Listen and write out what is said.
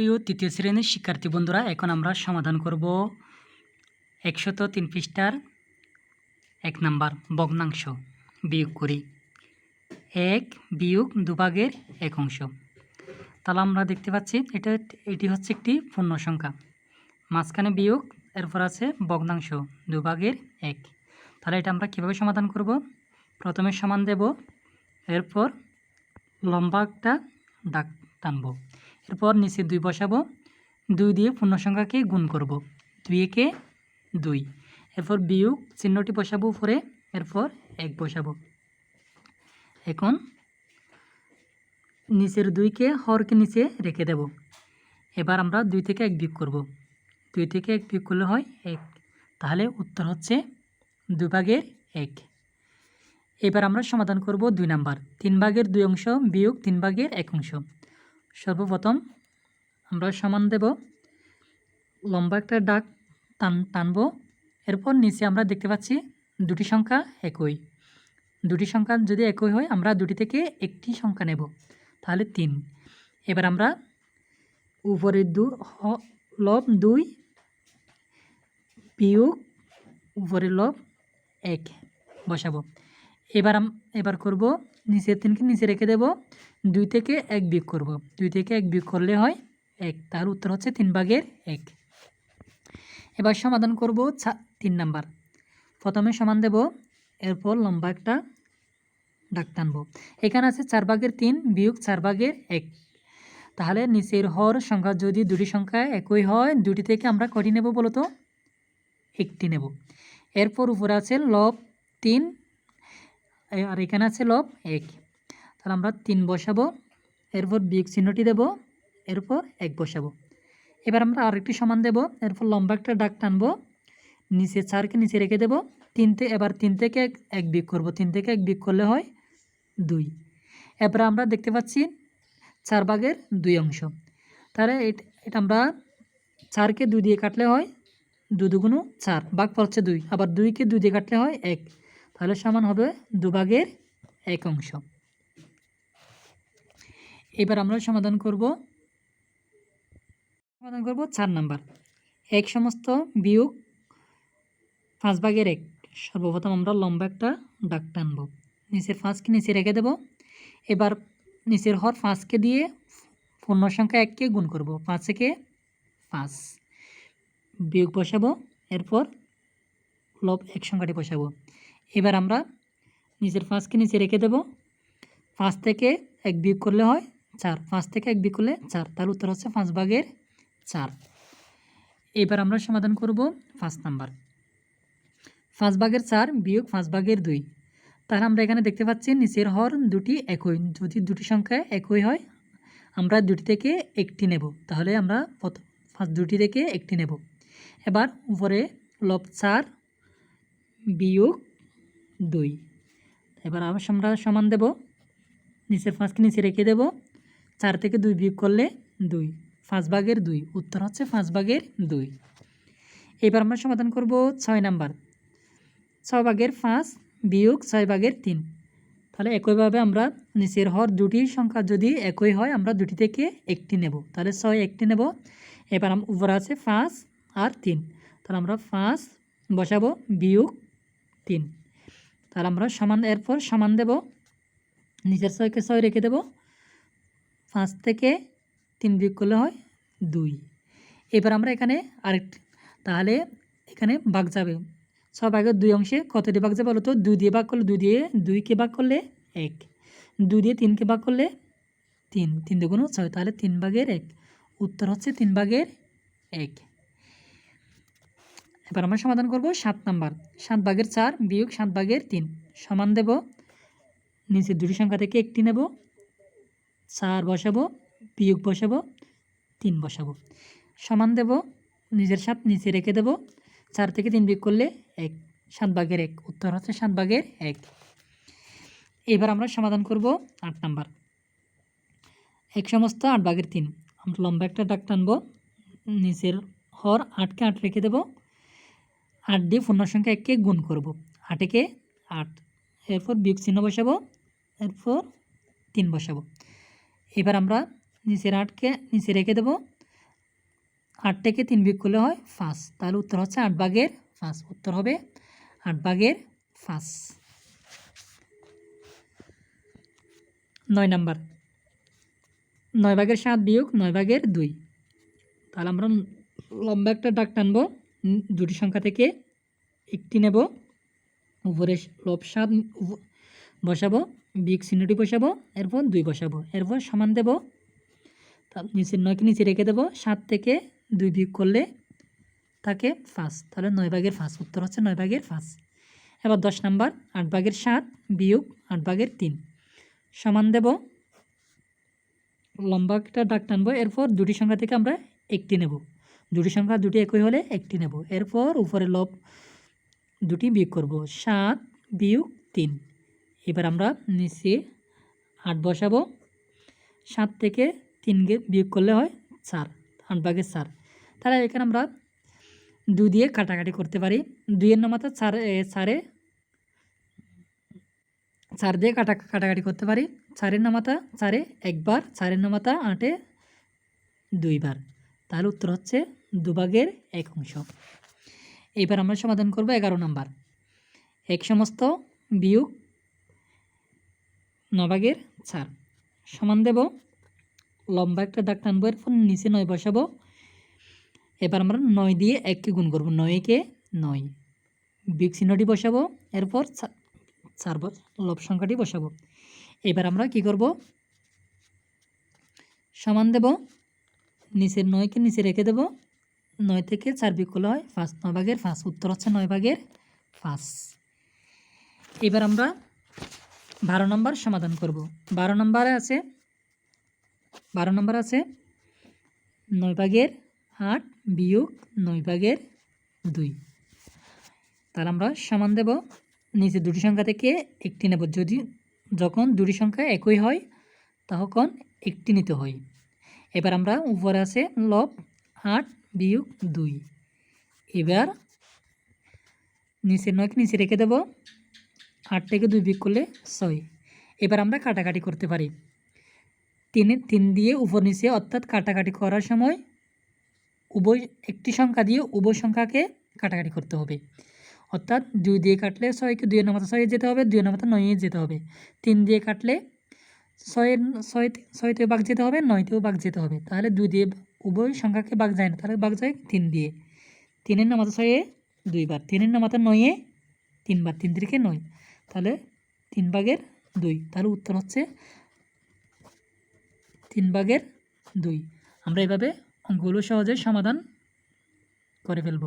প্রিয় তৃতীয় শ্রেণির শিক্ষার্থী বন্ধুরা, এখন আমরা সমাধান করব একশত তিন পৃষ্ঠার এক নাম্বার ভগ্নাংশ বিয়োগ করি। এক বিয়োগ দুভাগের এক অংশ। তাহলে আমরা দেখতে পাচ্ছি এটা এটি হচ্ছে একটি পূর্ণ সংখ্যা। মাঝখানে বিয়োগ, এরপর আছে ভগ্নাংশ দুভাগের এক। তাহলে এটা আমরা কীভাবে সমাধান করব? প্রথমে সমান দেব, এরপর লম্বা একটা দাগ টানবো। এরপর নিচে দুই বসাবো। দুই দিয়ে পূর্ণ সংখ্যাকে গুণ করব। দুই একে দুই। এরপর বিয়োগ চিহ্নটি বসাবো উপরে। এরপর এক বসাবো। এখন নিচের দুইকে হরকে নিচে রেখে দেব। এবার আমরা দুই থেকে এক বিয়োগ করব। দুই থেকে এক বিয়োগ করলে হয় এক। তাহলে উত্তর হচ্ছে দুই ভাগের এক। এবার আমরা সমাধান করব দুই নাম্বার। তিন ভাগের দুই অংশ বিয়োগ তিন ভাগের এক অংশ। সর্বপ্রথম আমরা সমান দেব, লম্বা একটা ডাক টান, টানব। এরপর নিচে আমরা দেখতে পাচ্ছি দুটি সংখ্যা একই। দুটি সংখ্যা যদি একই হয়, আমরা দুটি থেকে একটি সংখ্যা নেব, তাহলে তিন। এবার আমরা উপরের দু লব দুই বিয়োগ উপরের লব এক বসাবো। এবার এবার করব, নিচের তিনকে নিচে রেখে দেব। দুই থেকে এক বিয়োগ করব। দুই থেকে এক বিয়োগ করলে হয় এক। তার উত্তর হচ্ছে তিন ভাগের এক। এবার সমাধান করব তিন নাম্বার। প্রথমে সমান দেব, এরপর লম্বা একটা ডাক টানব। এখানে আছে চার ভাগের তিন বিয়োগ চার ভাগের এক। তাহলে নিচের হর সংখ্যা যদি দুটি সংখ্যা একই হয়, দুটি থেকে আমরা কটি নেব বলো তো? একটি নেব। এরপর উপরে আছে লব তিন আর এখানে আছে লব এক। তাহলে আমরা তিন বসাবো, এরপর বিয়োগ চিহ্নটি দেব, এরপর এক বসাবো। এবার আমরা আরেকটি সমান দেব, এরপর লম্বা একটা ডাক টানবো নিচে চারকে নিচে রেখে দেব তিনতে এবার তিন থেকে এক এক বিয়োগ করব, তিন থেকে এক বিয়োগ করলে হয় দুই। এবার আমরা দেখতে পাচ্ছি চার ভাগের দুই অংশ। তাহলে এট- আমরা চারকে দুই দিয়ে কাটলে হয় দু দুগুণ চার ভাগ পড়ছে দুই, আবার দুইকে দুই দিয়ে কাটলে হয় এক। তাহলে সমান হবে দুভাগের এক অংশ। এবার আমরা সমাধান করব। সমাধান করব চার নাম্বার। এক সমস্ত বিয়োগ পাঁচ ভাগের এক। সর্বপ্রথম আমরা লম্বা একটা ডাক টানব। নিচের পাঁচকে নিচে রেখে দেব। এবার নিচের হর ফাঁসকে দিয়ে পূর্ণ সংখ্যা এককে গুণ করব। পাঁচ থেকে পাঁচ। বিয়োগ বসাবো। এরপর লব এক সংখ্যাটি বসাবো। এবার আমরা নিচের পাঁচকে নিচে রেখে দেব। পাঁচ থেকে এক বিয়োগ করলে হয় চার, পাঁচ থেকে এক বিয়োগ করলে চার। তার উত্তর হচ্ছে পাঁচ ভাগের চার। এবার আমরা সমাধান করব পাঁচ নাম্বার। পাঁচ ভাগের চার বিয়োগ পাঁচ ভাগের দুই। তাহলে আমরা এখানে দেখতে পাচ্ছি নিচের হর দুটি একই। যদি দুটি সংখ্যা একই হয়, আমরা দুটি থেকে একটি নেব। তাহলে আমরা ফার্স্ট দুটি থেকে একটি নেব। এবার উপরে লব চার বিয়োগ দুই। এবার আমরা সমান দেব। নিচের পাঁচকে নিচে রেখে দেব। চার থেকে দুই বিয়োগ করলে দুই। পাঁচ ভাগের দুই। উত্তর হচ্ছে পাঁচ ভাগের দুই। এবার আমরা সমাধান করব ছয় নাম্বার। ছয় ভাগের পাঁচ বিয়োগ ছয় ভাগের তিন। তাহলে একইভাবে আমরা নিচের হর দুটি সংখ্যা যদি একই হয়, আমরা দুটি থেকে একটি নেব। তাহলে ছয় একটি নেব। এবার আম- উপরে আছে পাঁচ আর তিন। তাহলে আমরা পাঁচ বসাবো বিয়োগ তিন। তাহলে আমরা সমান, এরপর সমান দেব। নিচের ছয়কে ছয় রেখে দেব। পাঁচ থেকে তিন বিয়োগ করলে হয় দুই। এবার আমরা এখানে আরেকটি, তাহলে এখানে ভাগ যাবে। ছ ভাগের দুই অংশে কতটি ভাগ যাবে বলো তো? দুই দিয়ে ভাগ করলে দুই দিয়ে দুইকে ভাগ করলে এক। দুই দিয়ে তিনকে ভাগ করলে তিন। তিন দুগুণ ছয়, তাহলে তিন ভাগের এক। উত্তর হচ্ছে তিন ভাগের এক। এবার আমরা সমাধান করব সাত নাম্বার। সাত ভাগের চার বিয়োগ সাত ভাগের তিন। সমান দেব নিচে দুটি সংখ্যা থেকে একটি নেব। চার বসাবো, বিয়োগ বসাবো, তিন বসাবো। সমান দেব, নিজের সাত নিচে রেখে দেব। চার থেকে তিন বিয়োগ করলে এক, সাত ভাগের এক, উত্তর হচ্ছে সাত ভাগের এক। এবার আমরা সমাধান করব আট নাম্বার। এক সমস্ত আট ভাগের তিন, আমরা লম্বা একটা ডাক টানবো, নিচের হর আটকে আট রেখে দেব। আট দিয়ে পূর্ণ সংখ্যা এককে গুণ করব। আটেকে আট, এরপর বিয়োগ চিহ্ন বসাবো, এরপর তিন বসাবো। এবার আমরা নিচের আটকে, নিচে রেখে দেবো। আট থেকে তিন বিয়োগ করলে হয় পাঁচ। তাহলে উত্তর হচ্ছে আট ভাগের পাঁচ। উত্তর হবে আট ভাগের পাঁচ। নয় নাম্বার। নয় ভাগের সাত বিয়োগ নয় ভাগের দুই। তাহলে আমরা লম্বা একটা ডাক টানবো। দুটি সংখ্যা থেকে একটি নেব। উপরে লব সাত বসাবো। বিগ চিহ্নটি বসাবো, এরপর দুই বসাবো, এরপর সমান দেব। নিচের নয়কে নিচে রেখে দেবো, সাত থেকে দুই বিয়োগ করলে থাকে পাঁচ। তাহলে নয় ভাগের পাঁচ, উত্তর হচ্ছে নয় ভাগের পাঁচ। এবার দশ নাম্বার, আট ভাগের সাত বিয়োগ আট ভাগের তিন। সমান দেব লম্বা একটা ডাক টানবো, এরপর দুটি সংখ্যা থেকে আমরা একটি নেব। দুটি সংখ্যা দুটি একই হলে একটি নেব। এরপর উপরে লব দুটি বিয়োগ করব, সাত বিয়োগ তিন। এবার আমরা নিচে আট বসাবো। সাত থেকে তিন গে- বিয়োগ করলে হয় চার, আট ভাগের চার। তাহলে এখানে আমরা দুই দিয়ে কাটাকাটি করতে পারি। দুইয়ের নামাতে চার চারে চার দিয়ে কাটা, কাটাকাটি করতে পারি। চারের নামাতা চারে একবার, চারের নামাতা আটে দুইবার। তাহলে উত্তর হচ্ছে দুভাগের এক অংশ। এইবার আমরা সমাধান করব এগারো নাম্বার। এক সমস্ত বিয়োগ নভাগের চার সমান দেব, লম্বা একটা দাগ টানবো, এরপর নিচে নয় বসাবো। এবার আমরা নয় দিয়ে এককে গুণ করব, নয়কে নয়। বিগ চিহ্নটি বসাবো, এরপর চার লব সংখ্যাটি বসাবো। এবার আমরা কি করব? সমান দেব, নিচের নয়কে নিচে রেখে দেব। নয় থেকে চার বিয়োগ করলে হয় পাঁচ নয় ভাগের পাঁচ। উত্তর হচ্ছে নয় ভাগের পাঁচ। এবার আমরা বারো নম্বর সমাধান করব। বারো নম্বরে আছে, বারো নম্বর আছে নয় ভাগের আট বিয়োগ নয় ভাগের দুই। তাহলে আমরা সমান দেব, নিচে দুটি সংখ্যা থেকে একটি নেব। যদি যখন দুটি সংখ্যা একই হয়, তখন একটি নিতে হয়। এবার আমরা উপরে আছে লব আট বিয়োগ দুই। এবার নিচের নয়কে নিচে রেখে দেব। আট থেকে দুই বিয়োগ করলে ছয়। এবার আমরা কাটাকাটি করতে পারি। তিনে তিন দিয়ে উপর নিচে অর্থাৎ কাটাকাটি করার সময় উভয় একটি সংখ্যা দিয়ে উভয় সংখ্যাকে কাটাকাটি করতে হবে। অর্থাৎ দুই দিয়ে কাটলে ছয়কে দুইয়ের নামাতে ছয়ে যেতে হবে, দুইয়ের নামাতে নয়ে যেতে হবে। তিন দিয়ে কাটলে ছয়ের ছয় ছয়তেও বাঘ যেতে হবে, নয়তেও বাঘ যেতে হবে। তাহলে দুই দিয়ে উভয় সংখ্যাকে বাঘ যায় না, তাহলে বাঘ যায় তিন দিয়ে। তিনের নামাতে ছয়ে দুইবার, তিনের নামাতে নয়ে তিনবার, তিন তিরিকে নয়। তাহলে তিন ভাগের দুই। তাহলে উত্তর হচ্ছে তিন ভাগের দুই। আমরা এভাবে অঙ্কগুলো সহজে সমাধান করে ফেলব।